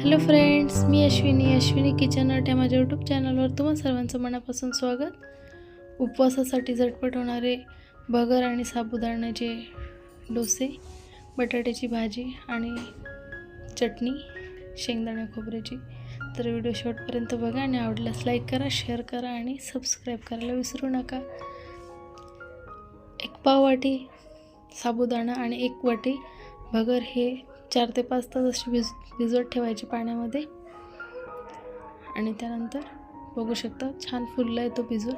Hello friends मी Ashwini Ashwini kitchen art या माझ्या यूट्यूब चॅनलवर तुम्हा सर्वांचं मनापासून स्वागत. उपवासासाठी झटपट होणारे भगर आणि साबुदाण्याचे डोसे बटाट्याची भाजी आणि चटणी शेंगदाणा खोबऱ्याची. तर व्हिडिओ शेवटपर्यंत बघा आणि आवडल्यास लाईक करा शेअर करा आणि सबस्क्राईब करायला विसरू नका. एक पाव वाटी साबुदाणा आणि एक वाटी भगर हे चार ते पाच तास अशी भिज भिजवत ठेवायची पाण्यामध्ये. आणि त्यानंतर बघू शकता छान फुलला आहे तो भिजून.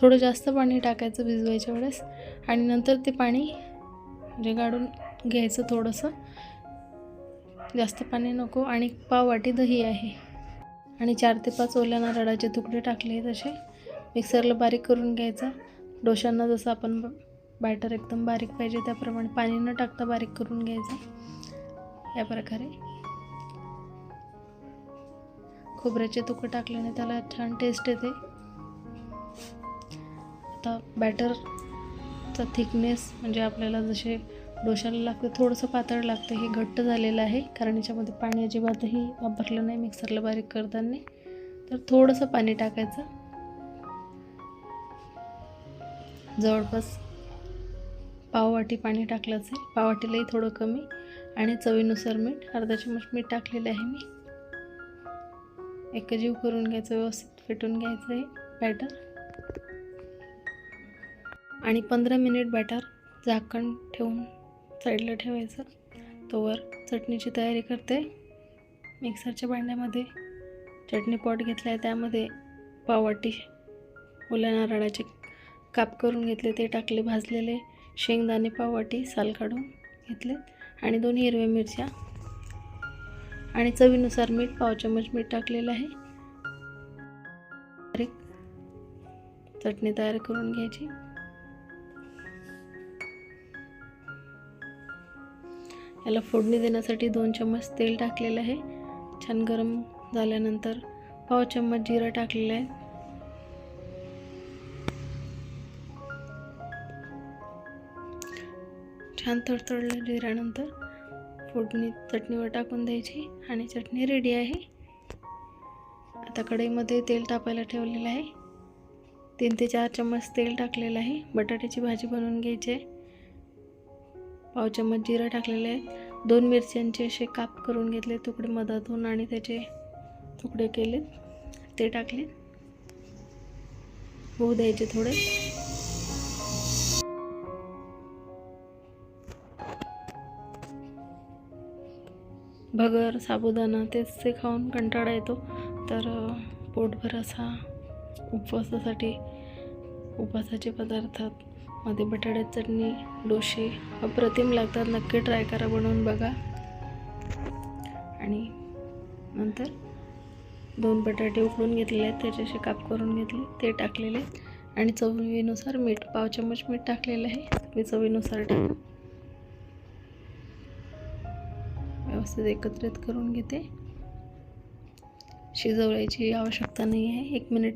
थोडं जास्त पाणी टाकायचं भिजवायच्या वेळेस. आणि नंतर ते पाणी म्हणजे गाळून घ्यायचं थोडंसं. जास्त पाणी नको. आणि पाव वाटी दही आहे. आणि चार ते पाच ओल्या नारळाचे तुकडे टाकले तसे मिक्सरला बारीक करून घ्यायचं. डोशांना जसं आपण बॅटर एकदम बारीक पाहिजे त्याप्रमाणे पाणी न टाकता बारीक करून घ्यायचं. या प्रकारे. खोबऱ्याचे तुकडे टाकल्याने त्याला छान टेस्ट येते. आता बॅटरचा थिकनेस म्हणजे आपल्याला जसे डोशाला लागते थोडंसं पातळ लागतं हे घट्ट झालेलं आहे. कारण याच्यामध्ये पाणी अजिबातही वापरलं नाही मिक्सरला बारीक करताना. तर थोडंसं पाणी टाकायचं. जवळपास पाववाटी पाणी टाकलं असेल पाववाटीलाही थोडं कमी. आणि चवीनुसार मीठ अर्धा चमच मीठ टाकलेलं आहे मी. एकजीव करून घ्यायचं व्यवस्थित फेटून घ्यायचं आहे बॅटर. आणि पंधरा मिनिट बॅटर झाकण ठेवून साईडला ठेवायचं. तोवर चटणीची तयारी करते. मिक्सरच्या भांड्यामध्ये चटणी पॉट घेतला आहे त्यामध्ये पाववाटी ओल्या नारळाचे काप करून घेतले ते टाकले भाजलेले शेंगदाणे पाववाटी साल काढून घेतले आणि दोन हिरव्या मिरच्या. आणि चवीनुसार मीठ पाव चमच मीठ टाकलेलं आहे. बारीक चटणी तयार करून घ्यायची. याला फोडणी देण्यासाठी दोन चम्मच तेल टाकलेलं आहे. छान गरम झाल्यानंतर पाव चम्मच जिरं टाकलेलं आहे. छान तडतडलं जिऱ्यानंतर फोडणी चटणीवर टाकून द्यायची आणि चटणी रेडी आहे. आता कढईमध्ये तेल तापायला ठेवलेलं आहे. तीन ते चार चम्मच तेल टाकलेलं आहे. बटाट्याची भाजी बनवून घ्यायची आहे. पाव चम्मच जिरं टाकलेलं आहे दोन मिरच्यांचे असे काप करून घेतले तुकडे मधातून आणि त्याचे तुकडे केले ते टाकले होऊ द्यायचे थोडे. भगर साबुदाणा तेच ते खाऊन कंटाळा येतो. तर पोटभर असा उपवासासाठी उपवासाचे पदार्थमध्ये बटाट्याची चटणी डोसे अप्रतिम लागतात. नक्की ट्राय करा बनवून बघा. आणि नंतर दोन बटाटे उकडून घेतलेले आहेत. त्याचे असे काप करून घेतले. ते टाकलेले आहेत. आणि चवीनुसार मीठ पाव चम्मच मीठ टाकलेलं आहे. तुम्ही चवीनुसार टाका. व्यवस्थित एकत्रित करून घेते. शिजवण्याची आवश्यकता नाही आहे. एक मिनिट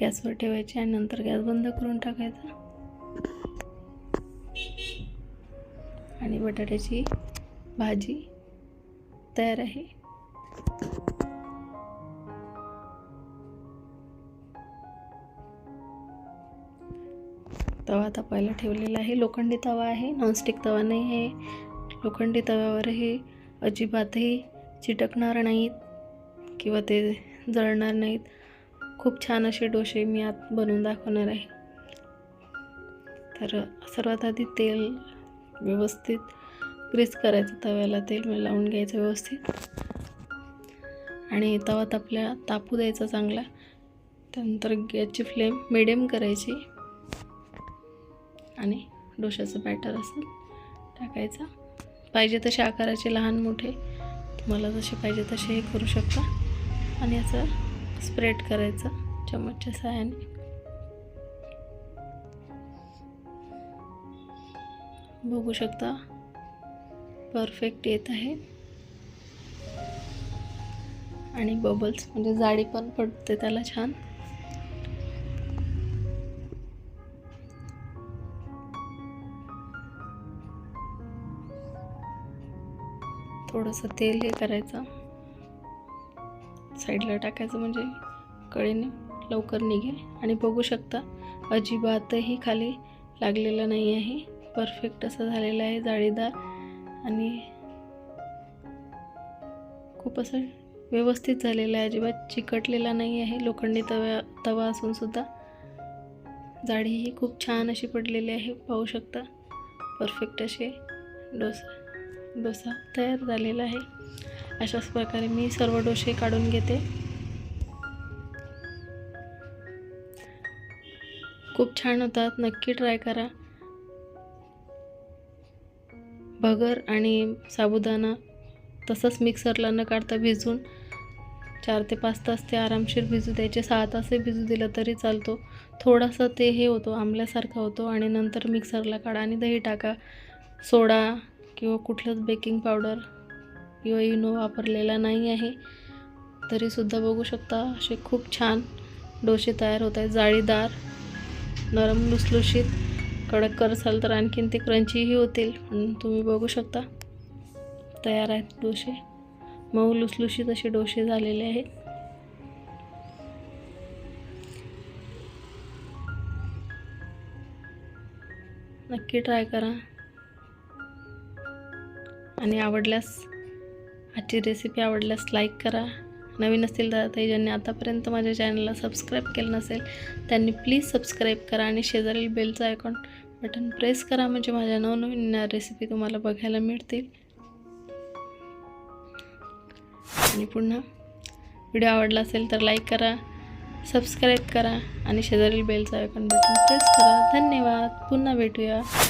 गॅसवर ठेवायची आणि नंतर गॅस बंद करून टाकायचा. आणि बटाट्याची भाजी तयार आहे. तवा तापायला ठेवलेला आहे. लोखंडी तवा आहे. नॉनस्टिक तवा नाही आहे. लोखंडी तव्यावर हे अजिबातही चिटकणार नाहीत किंवा ते जळणार नाहीत. खूप छान असे डोसे मी आत बनवून दाखवणार आहे. तर सर्वात आधी तेल व्यवस्थित ग्रीस करायचं तव्याला तेल लावून घ्यायचं व्यवस्थित. आणि तवा तापल्या तापू द्यायचा चांगला. त्यानंतर गॅसची फ्लेम मिडियम करायची. आणि डोशाचं बॅटर असं टाकायचं. पाहिजे तसे आकाराचे लहान मोठे तुम्हाला जसे पाहिजे तसे हे करू शकता. आणि याचं स्प्रेड करायचं चम्मचच्या सहाय्याने. बघू शकता परफेक्ट येत आहे. आणि बबल्स म्हणजे जाडी पण पडते त्याला छान. थोडंसं तेल हे करायचं. साईडला टाकायचं म्हणजे कळीने लवकर निघेल. आणि बघू शकता अजिबातही खाली लागलेलं नाही आहे. परफेक्ट असं झालेलं आहे जाळीदार. आणि खूप असं व्यवस्थित झालेलं आहे. अजिबात चिकटलेला नाही आहे. लोखंडी तव्या तवा असूनसुद्धा जाळीही खूप छान अशी पडलेली आहे. पाहू शकता परफेक्ट असे डोसा डोसा तयार झालेला आहे. अशाच प्रकारे मी सर्व डोसे काढून घेते. खूप छान होतात. नक्की ट्राय करा. भगर आणि साबुदाणा तसंच मिक्सरला न काढता भिजून चार ते पाच तास ते आरामशीर भिजू द्यायचे. सहा तासही भिजू दिलं तरी चालतो. थोडासा ते हे होतो आंबल्यासारखा होतो आणि नंतर मिक्सरला काढा आणि दही टाका. सोडा किंवा कुठलंच बेकिंग पावडर किंवा इनो वापरलेला नाही आहे तरीसुद्धा बघू शकता असे खूप छान डोसे तयार होत आहेत. जाळीदार नरम लुसलुशीत कडक करसाल तर आणखीन ते क्रंचीही होतील तुम्ही बघू शकता. तयार आहेत डोसे. मऊ लुसलुशीत असे डोसे झालेले आहेत. नक्की ट्राय करा. आणि आवडल्यास आजची रेसिपी आवडल्यास लाईक करा. नवीन असतील तर ताई ज्यांनी आतापर्यंत माझ्या चॅनलला सबस्क्राईब केलं नसेल त्यांनी प्लीज सबस्क्राईब करा आणि शेजारील बेलचं आयकॉन बटन प्रेस करा म्हणजे माझ्या नवनवीन रेसिपी तुम्हाला बघायला मिळतील. आणि पुन्हा व्हिडिओ आवडला असेल तर लाईक करा सबस्क्राईब करा आणि शेजारील बेलचं आयकॉन बटन प्रेस करा. धन्यवाद. पुन्हा भेटूया.